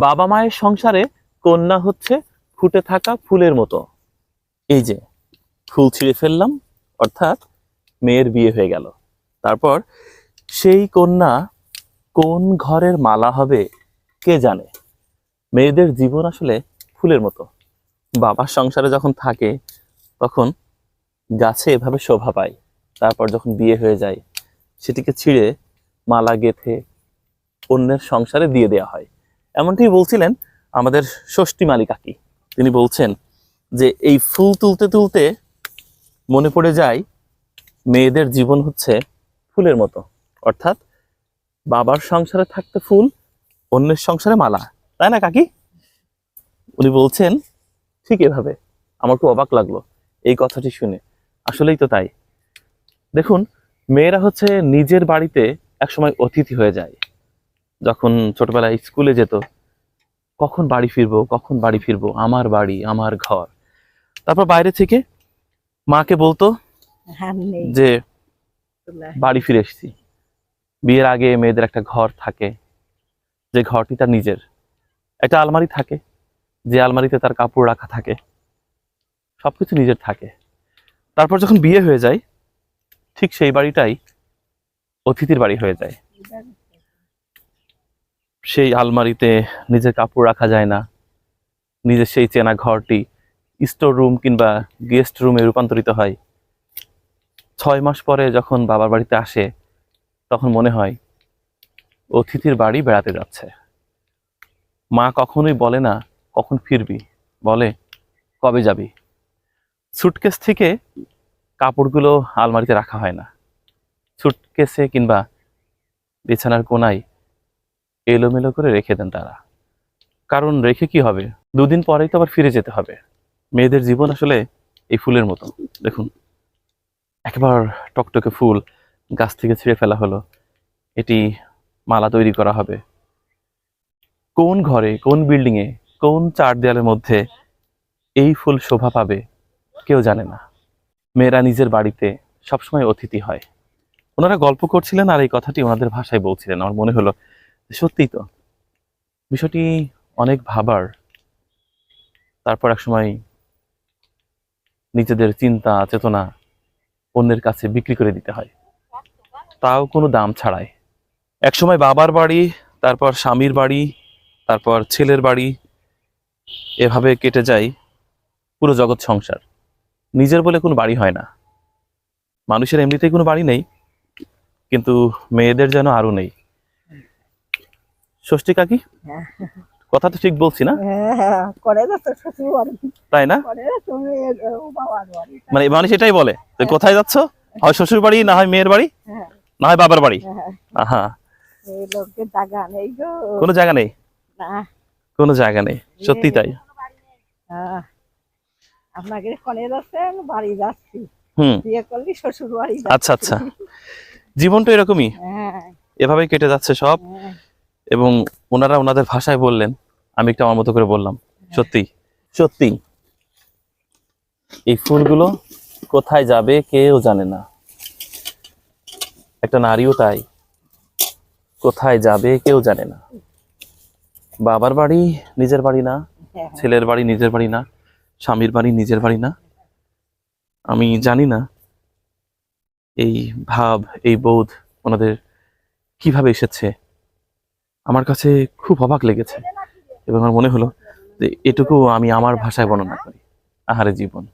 বাবা মায়ের সংসারে কন্যা হচ্ছে ফুটে থাকা ফুলের মতো। এই যে, ফুল ছিঁড়ে ফেললাম, অর্থাৎ মেয়ের বিয়ে হয়ে গেল। তারপর সেই কন্যা কোন ঘরের মালা হবে কে জানে? মেয়েদের জীবন আসলে ফুলের মতো। বাবার সংসারে যখন থাকে, তখন গাছে এভাবে শোভা পায়। তারপর যখন বিয়ে হয়ে যায়, সেটিকে ছিঁড়ে মালা গেথে অন্যের সংসারে দিয়ে দেওয়া হয়। এমনটি বলছিলেন আমাদের ষষ্ঠী মালি কাকি তিনি বলছেন যে, এই ফুল তুলতে তুলতে মনে পড়ে যায় মেয়েদের জীবন হচ্ছে ফুলের মতো। অর্থাৎ বাবার সংসারে থাকতে ফুল, অন্যের সংসারে মালা। তাই না, কাকি? উনি বলছেন, ঠিক এভাবে। আমার খুব অবাক লাগল এই কথাটি শুনে। আসলেই তো তাই। দেখুন, মেয়েরা হচ্ছে নিজের বাড়িতে একসময় অতিথি হয়ে যায়। যখন ছোটবেলায় স্কুলে যেত কখন বাড়ি ফিরবো কখন বাড়ি ফিরবো? আমার বাড়ি আমার ঘর। তারপর বাইরে থেকে মাকে বলতো যে বাড়ি ফিরে এসেছি। বিয়ের আগে মেয়েদের একটা ঘর থাকে যে ঘরটি তার নিজের। একটা আলমারি থাকে যে আলমারিতে তার কাপড় রাখা থাকে সবকিছু নিজের থাকে। তারপর যখন বিয়ে হয়ে যায় ঠিক সেই বাড়িটাই অতিথির বাড়ি হয়ে যায়। সেই আলমারিতে নিজের কাপড় রাখা যায় না। নিজের সেই চেনা ঘরটি স্টোর রুম কিংবা গেস্ট রুমে রূপান্তরিত হয়। ছয় মাস পরে যখন বাবার বাড়িতে আসে, তখন মনে হয় অতিথির বাড়ি বেড়াতে যাচ্ছে। মা কখনোই বলে না, কখন ফিরবি? বলে, কবে যাবি? সুটকেস থেকে কাপড়গুলো আলমারিতে রাখা হয় না। সুটকেসে কিংবা বিছানার কোনায় এলোমেলো করে রেখে দেন তারা। কারণ রেখে কি হবে? দুদিন পরেই তো আবার ফিরে যেতে হবে। মেয়েদের জীবন আসলে এই ফুলের মতো দেখুন, একবার টকটকে ফুল গাছ থেকে ছিঁড়ে ফেলা হলো। এটি মালা তৈরি করা হবে। কোন ঘরে, কোন বিল্ডিংয়ে কোন চার দেয়ালের মধ্যে এই ফুল শোভা পাবে, কেউ জানে না। মেয়েরা নিজের বাড়িতে সবসময় অতিথি হয়। ওনারা গল্প করছিলেন আর এই কথাটি ওনাদের ভাষায় বলছিলেন। আমার মনে হলো সত্যিই তো। বিষয়টি অনেক ভাবার। তারপর এক সময় নিজেদের চিন্তা, চেতনা অন্যের কাছে বিক্রি করে দিতে হয়। তাও কোনো দাম ছাড়াই। একসময় বাবার বাড়ি, তারপর স্বামীর বাড়ি, তারপর ছেলের বাড়ি এভাবে কেটে যায় পুরো জগৎ সংসার। নিজের বলে কোনো বাড়ি হয় না। মানুষের এমনিতেই কোনো বাড়ি নেই, কিন্তু মেয়েদের যেন আরও নেই। ষষ্ঠী কাকি? কথা তো ঠিক বলছি না। তাই না? মানে মানুষ এটাই বলে কোথায় যাচ্ছ? হয় শ্বশুর বাড়ি না হয় মেয়ের বাড়ি না হয় বাবার বাড়ি? হ্যাঁ, কোনো জায়গা নেই? কোনো জায়গা নেই। সত্যি তাই। আপনাকে যাচ্ছেন বাড়ি যাচ্ছি হুম। বিয়ে করলি শ্বশুর বাড়ি আচ্ছা আচ্ছা। জীবনটা এরকমই? হ্যাঁ। এভাবেই কেটে যাচ্ছে সব? হ্যাঁ, এবং ওনারা ওনাদের ভাষায় বললেন আমি একটু আমার মতো করে বললাম। সত্যি? সত্যি। এই ফুলগুলো কোথায় যাবে কেউ জানে না। একটা নারীও তাই। কোথায় যাবে কেউ জানে না। বাবার বাড়ি নিজের বাড়ি না হ্যাঁ, ছেলের বাড়ি নিজের বাড়ি না স্বামীর বাড়ি নিজের বাড়ি না। আমি জানি না এই ভাব এই বোধ ওনাদের কীভাবে এসেছে। আমার কাছে খুব অবাক লেগেছে এবং আমার মনে হলো যে এটুকু আমি আমার ভাষায় বর্ণনা করি, আহারে জীবন।